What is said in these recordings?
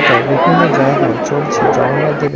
ज़्यादा विघ्न जाएगा চোর জন্মা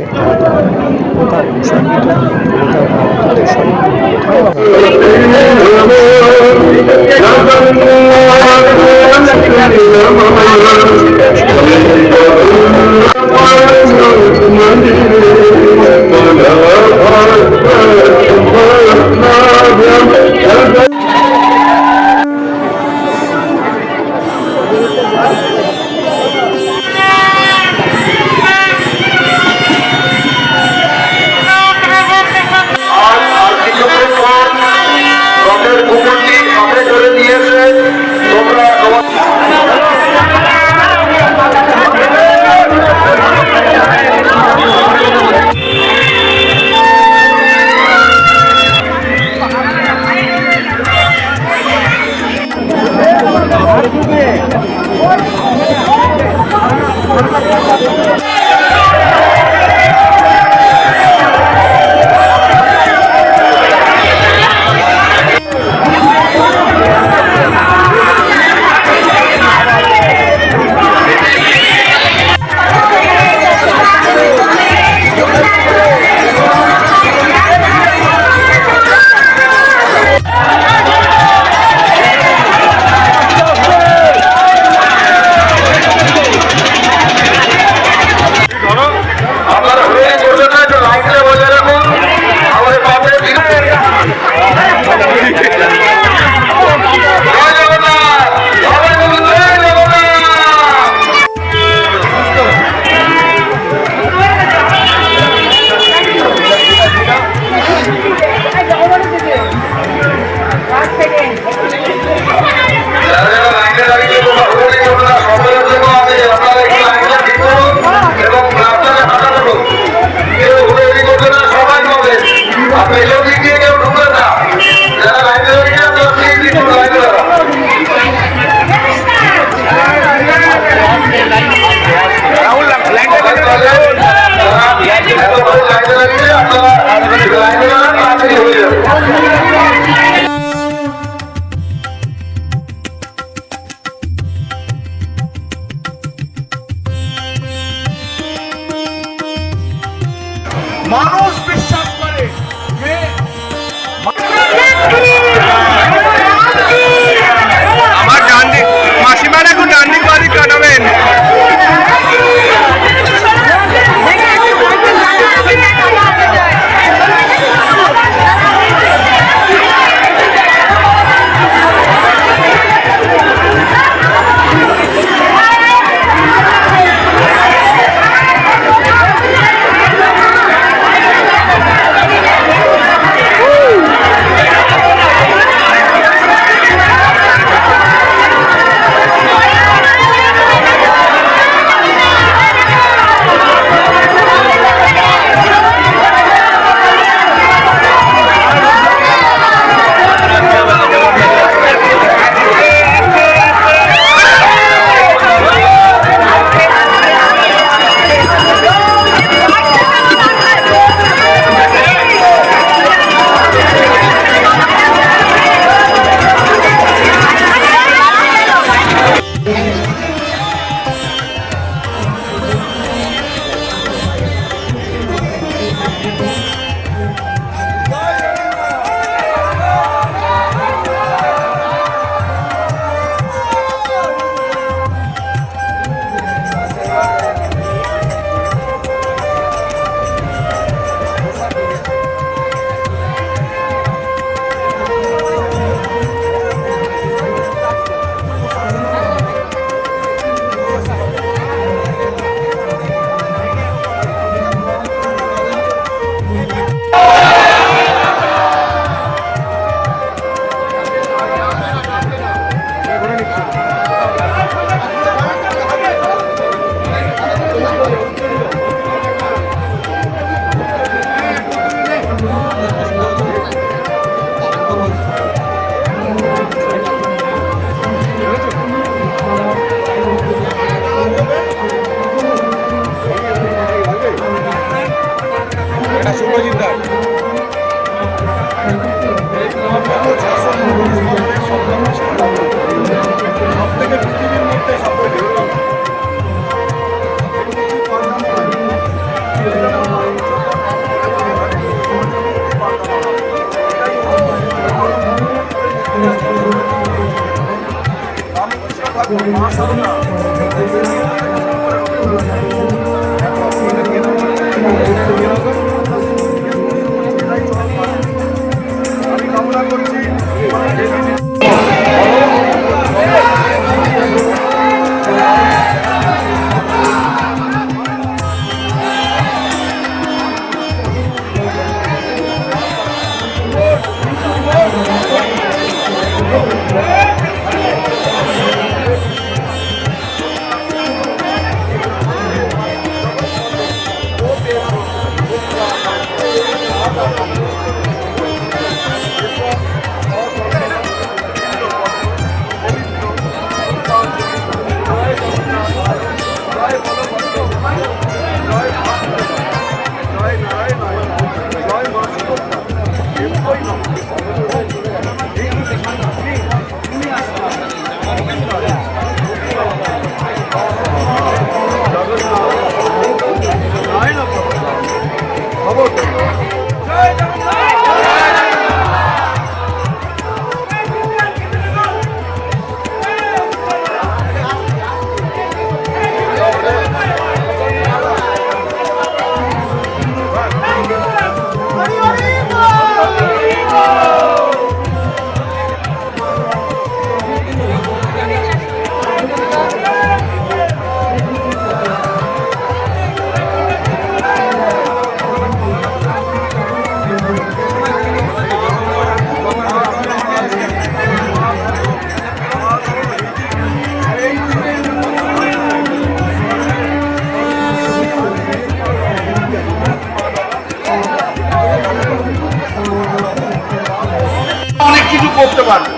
কিছু করতে পারবে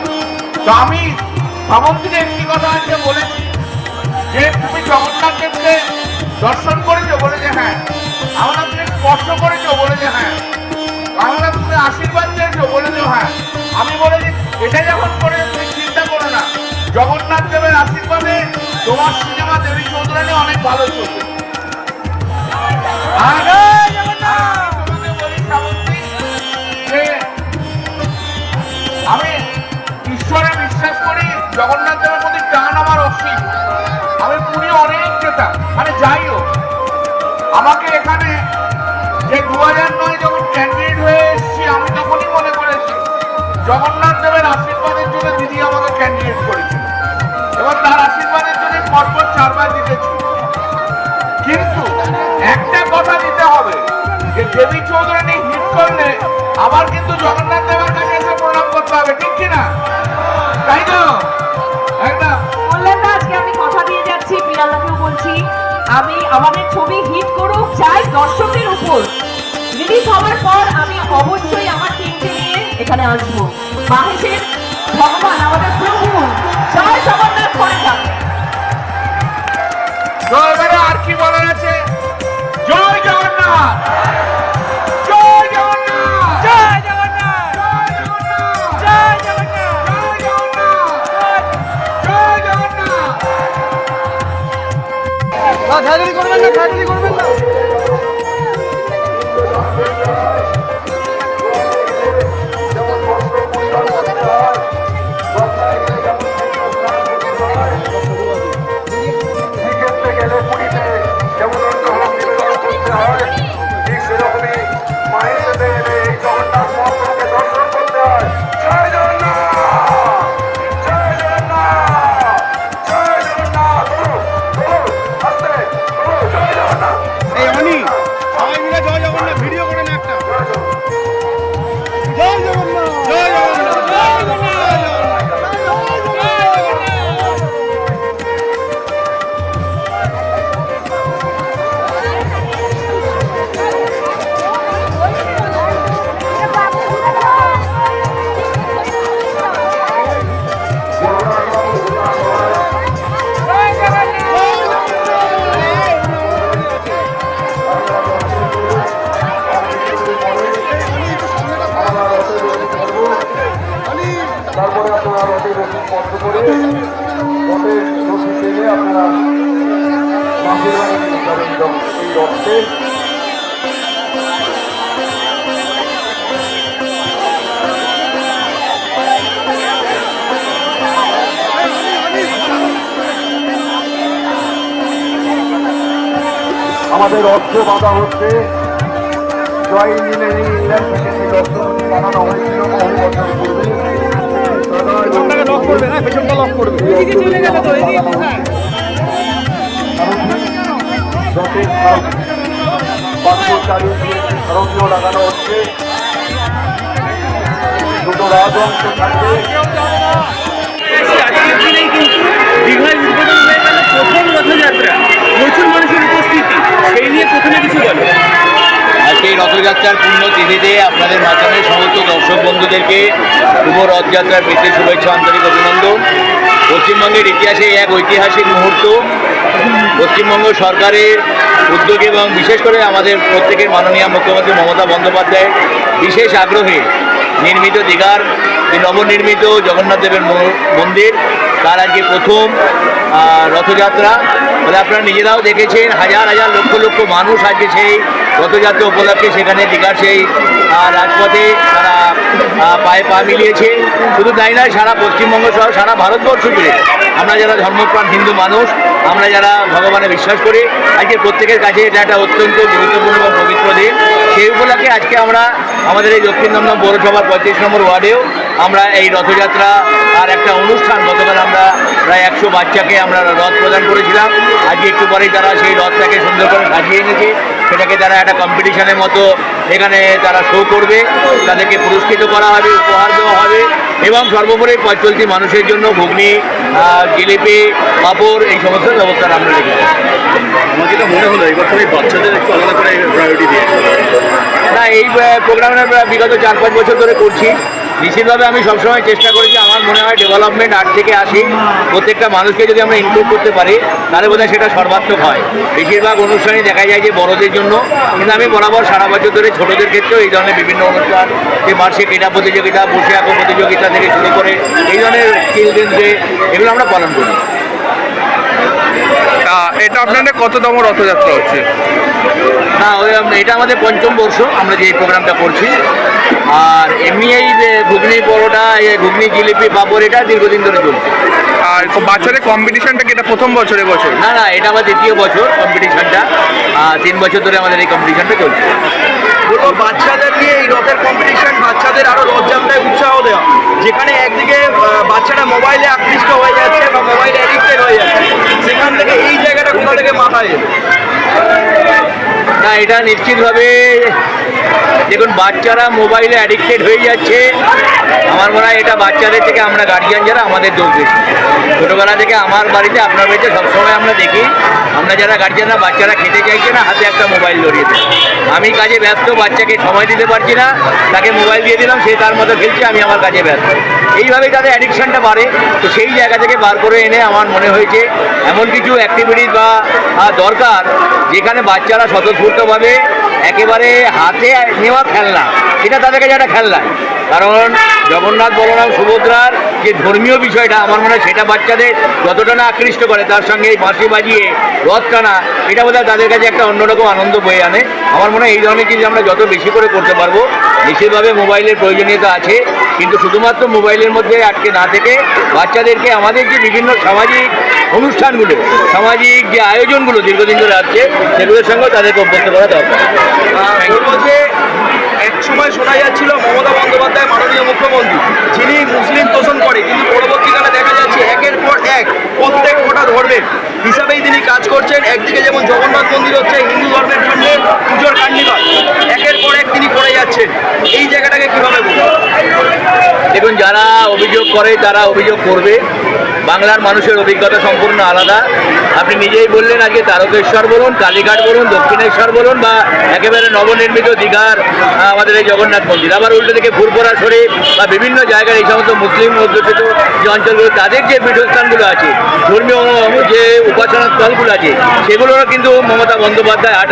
তো আমি ভ্রমণটিতে একটি কথা আজকে বলেছি, যে তুমি জগন্নাথ দেবকে দর্শন করেছ বলেছে হ্যাঁ আমরা তুমি স্পর্শ করেছ বলেছে হ্যাঁ আমরা তুমি আশীর্বাদ চেয়েছো বলেছ হ্যাঁ আমি বলেছি এটা যখন করে তুমি চিন্তা করো না। জগন্নাথ দেবের আশীর্বাদে তোমার সিনেমা দেবী চৌধুরানী অনেক ভালো চলবে। আর জগন্নাথ প্রতি টান আমার অসীম। আমি পুরী অনেক যেতাম মানে যাইও আমাকে এখানে যে দু হাজার নয় যখন ক্যান্ডিডেট হয়ে এসেছি, আমি তখনই মনে করেছি জগন্নাথ দেবের আশীর্বাদের জন্য দিদি আমাকে ক্যান্ডিডেট করেছিল। এবার তার আশীর্বাদের জন্য পরপর চারবার জিতেছি। কিন্তু যে দেবী চৌধুরানী হিট করলে আবার কিন্তু জগন্নাথ দেবের কাছে এসে প্রণাম করতে হবে ঠিক কিনা? তাই তো? একদম। বললেন না আজকে আমি কথা দিয়ে যাচ্ছি প্রিয়াঙ্কাকেও বলছি আমি আমাদের ছবি হিট করুক চাই দর্শকের উপর। রিলিজ হওয়ার পর আমি অবশ্যই আমার টিমকে নিয়ে এখানে আসব। মাহেশের ভগবান আমাদের প্রভু জয় জগন্নাথ করে যাবে আর কি বলার আছে? জয় জগন্নাথ! জয় জগন্নাথ! জয় জগন্নাথ! জয় জগন্নাথ! জয় জগন্নাথ! জয় জগন্নাথ! জয় জগন্নাথ! করবেন না করবেন না। আমাদের অর্থ বাধা হচ্ছে। জয় ইঞ্জিনিয়ারিং সেই অর্থনীতি বানানো হয়েছিল বহু বছর পূর্বে পাথর চারিদিকে সড়কীয় লাগানো হচ্ছে। দুটো রাজবংশ থাকবে। রথযাত্রার পূর্ণ তিথিতে আপনাদের মাধ্যমে সমস্ত দর্শক বন্ধুদেরকে শুভ রথযাত্রার প্রীতি শুভেচ্ছা, আন্তরিক অভিনন্দন। পশ্চিমবঙ্গের ইতিহাসে এক ঐতিহাসিক মুহূর্ত। পশ্চিমবঙ্গ সরকারের উদ্যোগ এবং বিশেষ করে আমাদের প্রত্যেকের মাননীয় মুখ্যমন্ত্রী মমতা বন্দ্যোপাধ্যায়ের বিশেষ আগ্রহে নির্মিত দীঘার, যে নবনির্মিত জগন্নাথ দেবের মন্দির, তার আজকে প্রথম রথযাত্রা। বলে আপনারা নিজেরাও দেখেছেন, হাজার হাজার লক্ষ লক্ষ মানুষ আজকে সেই রথযাত্রা উপলক্ষে সেখানে দীঘার সেই রাজপথে তারা পায়ে পা মিলিয়েছে। শুধু তাই নয়, সারা পশ্চিমবঙ্গ সহ সারা ভারতবর্ষ জুড়ে আমরা যারা ধর্মপ্রাণ হিন্দু মানুষ, আমরা যারা ভগবানে বিশ্বাস করি, আজকে প্রত্যেকের কাছে এটা একটা অত্যন্ত গুরুত্বপূর্ণ এবং পবিত্র দিন। সেই উপলক্ষে আজকে আমরা আমাদের এই দক্ষিণ দমদম পৌরসভার পঁয়ত্রিশ নম্বর ওয়ার্ডেও আমরা এই রথযাত্রা আর একটা অনুষ্ঠান, গতকাল আমরা প্রায় একশো বাচ্চাকে আমরা রথ প্রদান করেছিলাম। আজকে একটু পরেই তারা সেই রথটাকে সুন্দর করে সাজিয়ে এনেছে। সেটাকে তারা একটা কম্পিটিশনের মতো এখানে তারা শো করবে তাদেরকে পুরস্কৃত করা হবে উপহার দেওয়া হবে এবং সর্বোপরি পথ চলতি মানুষের জন্য ঘুগনি জিলিপি পাঁপড় এই সমস্ত ব্যবস্থা আমরা রেখেছি আমার যেটা মনে হলো এবার তুমি বাচ্চাদের একটু আলাদা করে প্রায়োরিটি দিয়েছ না এই প্রোগ্রামটা বিগত চার পাঁচ বছর ধরে করছি। নিশ্চিতভাবে আমি সবসময় চেষ্টা করেছি আমার মনে হয় ডেভেলপমেন্ট আট থেকে আসি। প্রত্যেকটা মানুষকে যদি আমরা ইনক্লুড করতে পারি, তাহলে বোধহয় সেটা সর্বাত্মক হয়। বেশিরভাগ অনুষ্ঠানে দেখা যায় যে বড়দের জন্য। কিন্তু আমি বরাবর সারা বছর ধরে ছোটদের ক্ষেত্রেও এই ধরনের বিভিন্ন অনুষ্ঠান, যে বার্ষিক ক্রীড়া প্রতিযোগিতা বসে আঁকো প্রতিযোগিতা থেকে শুরু করে এই ধরনের চিলড্রেন ডে এগুলো আমরা পালন করি। এটা আপনাদের কততম রথযাত্রা হচ্ছে? না ওই এটা আমাদের পঞ্চম বর্ষ আমরা যে এই প্রোগ্রামটা করছি। আর এমনি এই যে ঘুগনি পরোটা এই ঘুগনি জিলিপি পাপড় এটা দীর্ঘদিন ধরে চলছে। আর বাচ্চাদের কম্পিটিশনটা কি এটা প্রথম বছরে বছর? না না এটা আমার দ্বিতীয় বছর কম্পিটিশনটা তিন বছর ধরে আমাদের এই কম্পিটিশনটা চলছে। বাচ্চাদের নিয়ে এই রথের কম্পিটিশন বাচ্চাদের আরও রথযাত্রায় উৎসাহ দেওয়া। যেখানে একদিকে বাচ্চারা মোবাইলে আকৃষ্ট হয়ে যাচ্ছে বা মোবাইলে অ্যাডিক্টেড হয়ে যাচ্ছে। সেখান থেকে এই জায়গাটা কোথা থেকে মাথায়। না এটা নিশ্চিতভাবে দেখুন, বাচ্চারা মোবাইলে অ্যাডিক্টেড হয়ে যাচ্ছে। আমার মনে হয় এটা বাচ্চাদের থেকে আমরা গার্জিয়ান যারা, আমাদের দোষ বেশি। ছোটোবেলা থেকে আমার বাড়িতে, আপনার বাড়িতে সবসময় আমরা দেখি, আমরা যারা গার্জিয়ানরা বাচ্চারা খেতে চাইছে না, হাতে একটা মোবাইল ধরিয়ে দেয়। আমি কাজে ব্যস্ত, বাচ্চাকে সময় দিতে পারছি না, তাকে মোবাইল দিয়ে দিলাম, সে তার মতো খেলছে, আমি আমার কাজে ব্যস্ত। এইভাবেই তাদের অ্যাডিকশানটা বাড়ে। তো সেই জায়গা থেকে বার করে এনে আমার মনে হয়েছে, এমন কিছু অ্যাক্টিভিটিস বা দরকার, যেখানে বাচ্চারা স্বতঃস্ফূর্তভাবে একেবারে হাতে নেওয়া খেলনা। এটা তাদের কাছে একটা খেলনা। কারণ জগন্নাথ বলরাম সুভদ্রার যে ধর্মীয় বিষয়টা, আমার মনে হয় সেটা বাচ্চাদের যতটা না আকৃষ্ট করে, তার সঙ্গে এই বাঁশি বাজিয়ে রথ টানা, এটা বোধ তাদের কাছে একটা অন্যরকম আনন্দ বয়ে আনে। আমার মনে হয় এই ধরনের জিনিস আমরা যত বেশি করে করতে পারব, বিশেষভাবে মোবাইলের প্রয়োজনীয়তা আছে। কিন্তু শুধুমাত্র মোবাইলের মধ্যে আটকে না থেকে বাচ্চাদেরকে আমাদের যে বিভিন্ন সামাজিক অনুষ্ঠানগুলো সামাজিক যে আয়োজনগুলো দীর্ঘদিন ধরে আসছে সেগুলোর সঙ্গেও তাদেরকে অভ্যস্ত করা দরকার। এক সময় শোনা যাচ্ছিল মমতা বন্দ্যোপাধ্যায় মাননীয় মুখ্যমন্ত্রী যিনি মুসলিম তোষণ করে কিন্তু পরবর্তীকালে দেখা যাচ্ছে একের পর এক প্রত্যেক কটা ধর্মের হিসাবেই তিনি কাজ করছেন। একদিকে যেমন জগন্নাথ মন্দির হচ্ছে হিন্দু ধর্মের জন্য পুজোর কান্ডিবাল যাচ্ছেন এই জায়গাটাকে কীভাবে দেখুন যারা অভিযোগ করে তারা অভিযোগ করবে। বাংলার মানুষের অভিজ্ঞতা সম্পূর্ণ আলাদা। আপনি নিজেই বললেন আজকে তারকেশ্বর বলুন, কালীঘাট বলুন, দক্ষিণেশ্বর বলুন বা একেবারে নবনির্মিত দীঘার আমাদের এই জগন্নাথ মন্দির। আবার উল্টো থেকে ফুরপুরা শরীফ বা বিভিন্ন জায়গায় এই সমস্ত মুসলিম অধ্যুষিত যে অঞ্চলগুলো, তাদের যে পীঠস্থানগুলো আছে, ধর্মীয় যে উপাসনা স্থলগুলো আছে, সেগুলোরও কিন্তু মমতা বন্দ্যোপাধ্যায় আট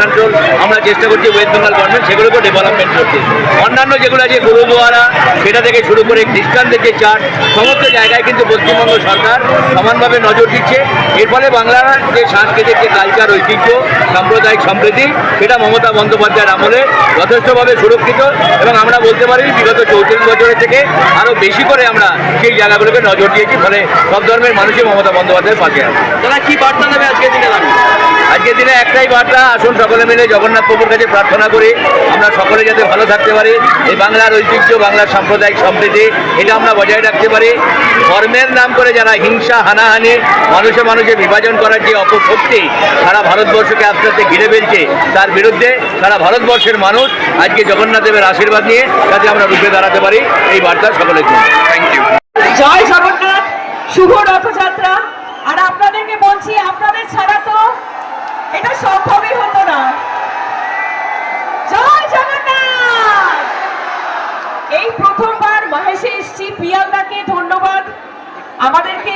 আমরা চেষ্টা করছি ওয়েস্ট বেঙ্গল গভর্নমেন্ট সেগুলোকে ডেভেলপমেন্ট করতে। অন্যান্য যেগুলো আছে গুরুদুয়ারা সেটা থেকে শুরু করে খ্রিস্টানদের যে চার্চ সমস্ত জায়গায় কিন্তু পশ্চিমবঙ্গ সরকার সমানভাবে নজর দিচ্ছে। এর ফলে বাংলার যে সাংস্কৃতিক যে কালচার ঐতিহ্য সাম্প্রদায়িক সম্প্রীতি সেটা মমতা বন্দ্যোপাধ্যায়ের আমলে যথেষ্টভাবে সুরক্ষিত এবং আমরা বলতে পারি বিগত চৌত্রিশ বছরের থেকে আরও বেশি করে আমরা সেই জায়গাগুলোকে নজর দিয়েছি ফলে সব ধর্মের মানুষই মমতা বন্দ্যোপাধ্যায়ের পাশে আছে। তারা কি বার্তা দেবে আজকে দিনে আজকের দিনে একটাই বার্তা আসুন সকলে মিলে জগন্নাথ প্রভুর কাছে প্রার্থনা করি আমরা সকলে যাতে ভালো থাকতে পারি এই বাংলার ঐতিহ্য বাংলার সাম্প্রদায়িক সম্প্রীতি এটা আমরা বজায় রাখতে পারি। ধর্মের নাম করে যারা হিংসা, হানাহানি, মানুষে মানুষে বিভাজন করার যে অপশক্তি সারা ভারতবর্ষকে আস্তে আস্তে ঘিরে ফেলছে, তার বিরুদ্ধে সারা ভারতবর্ষের মানুষ আজকে জগন্নাথ দেবের আশীর্বাদ নিয়ে যাতে আমরা রুখে দাঁড়াতে পারি। এই বার্তা সকলের জন্য। থ্যাংক ইউ জয় জগন্নাথ, শুভ রথযাত্রা। আর আপনাদেরকে বলছি, আপনাদের ছাড়া তো এটা সম্ভবই হতো না। জয় জগন্নাথ! এই প্রথমবার মহেশে এসছি, পিয়ালদাকে ধন্যবাদ। আমাদেরকে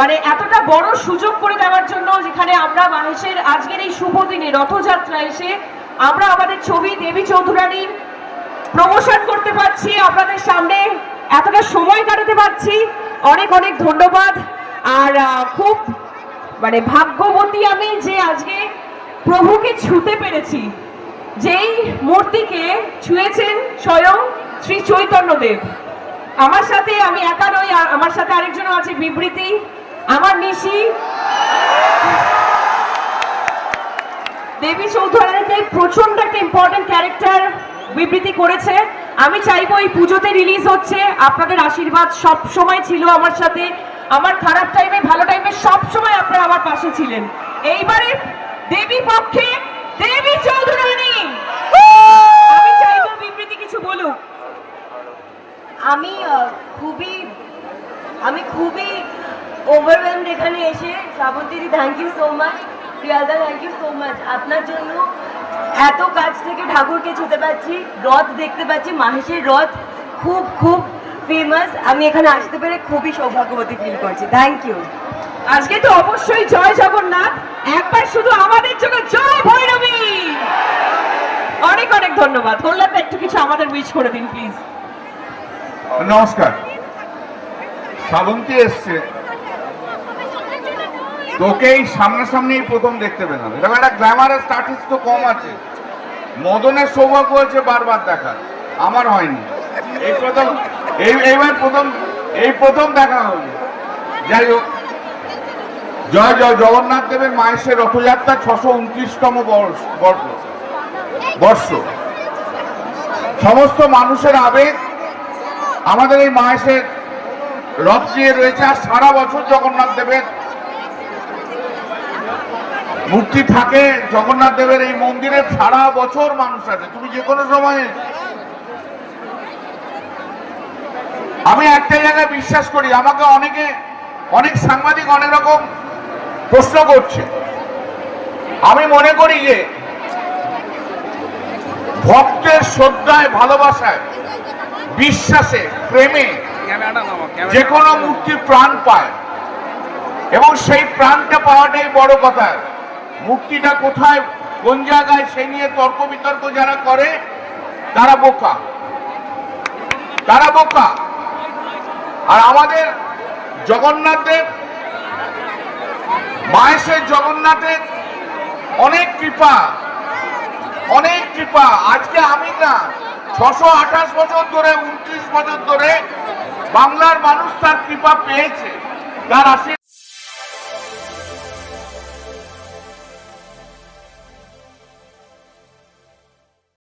মানে এতটা বড় সুযোগ করে দেওয়ার জন্য যেখানে আমরা মহেশের আজকের এই শুভ দিনে রথযাত্রা এসে আমরা আমাদের ছবি দেবী চৌধুরানীর প্রমোশন করতে পারছি, আপনাদের সামনে এতটা সময় কাটাতে পারছি। অনেক অনেক ধন্যবাদ। আর খুব মানে ভাগ্যবতী আমি যে আজকে প্রভুকে ছুতে পেরেছি, যেই মূর্তিকে ছুঁয়েছেন স্বয়ং শ্রী চৈতন্যদেব। আমার সাথে আমি একা নই আমার সাথে আরেকজনও আছে, বিবৃতি। আমার নিশি। দেবী চৌধুরানীতে প্রচণ্ড একটা ইম্পর্টেন্ট ক্যারেক্টার বিবৃতি করেছে। আমি চাইব এই পুজোতে রিলিজ হচ্ছে। আপনাদের আশীর্বাদ সব সময় ছিল আমার সাথে। আমার খারাপ টাইমে ভালো টাইমে সব সময় আপনারা আমার পাশে ছিলেন। এইবারে দেবী পক্ষে দেবী চৌধুরানী। আমি চাইব বিবৃতি কিছু বলুক। আমি খুবই আমি খুবই ওভারওয়েলড এখানে এসে। শ্রাবন্তীদি থ্যাংক ইউ সো মাচ প্রিয়াদা থ্যাংক ইউ সো মাচ আপনার জন্য এত কাছ থেকে ঠাকুরকে ছুতে পারছি রথ দেখতে পাচ্ছি, মাহেশের রথ খুব খুব ফেমাস আমি এখানে আসতে পেরে খুবই সৌভাগ্যবতী ফিল করছি। থ্যাংক ইউ আজকে তো অবশ্যই জয় জগন্নাথ। একবার শুধু আমাদের জন্য জয় ভৈরবী! অনেক অনেক ধন্যবাদ। কল্যাণ একটু কিছু আমাদের উইচ করে দিন প্লিজ নমস্কার। শ্রাবন্তী এসছে। তোকে এই সামনাসামনি প্রথম দেখতে পেলাম। এরকম একটা গ্ল্যামারাস আর্টিস্ট তো কম আছে। মদনের সৌভাগ্য হয়েছে বারবার দেখার। আমার হয়নি। এই প্রথম এই এইবার প্রথম এই প্রথম দেখা হলো যাই হোক। জয় জয় জগন্নাথ দেবের মায়ের রথযাত্রা ছশো উনত্রিশতম বর্ষ। বর্ষ। সমস্ত মানুষের আবেগ আমাদের এই মায়ের রথ দিয়ে রয়েছে আর সারা বছর জগন্নাথ দেবের মূর্তি থাকে। জগন্নাথ দেবের এই মন্দিরে সারা বছর মানুষ আছে। তুমি যে কোনো সময় আমি একটা জায়গায় বিশ্বাস করি, আমাকে অনেকে, অনেক সাংবাদিক অনেক রকম প্রশ্ন করছে। আমি মনে করি যে ভক্তের শ্রদ্ধায়, ভালোবাসায় বিশ্বাসে প্রেমে যে কোনো মূর্তি প্রাণ পায়। এবং সেই প্রাণটা পাওয়াটাই বড় কথা। মূর্তিটা কোথায় কোন জায়গায় সে নিয়ে তর্ক বিতর্ক যারা করে তারা বোকা। তারা বোকা। আর আমাদের জগন্নাথ দেব মায়ের জগন্নাথের অনেক কৃপা। অনেক কৃপা। আজকে আমি না, ছশো আঠাশ বছর ধরে, উনত্রিশ বছর ধরে বাংলার মানুষ তার কৃপা পেয়েছে। তার আশীর্বাদ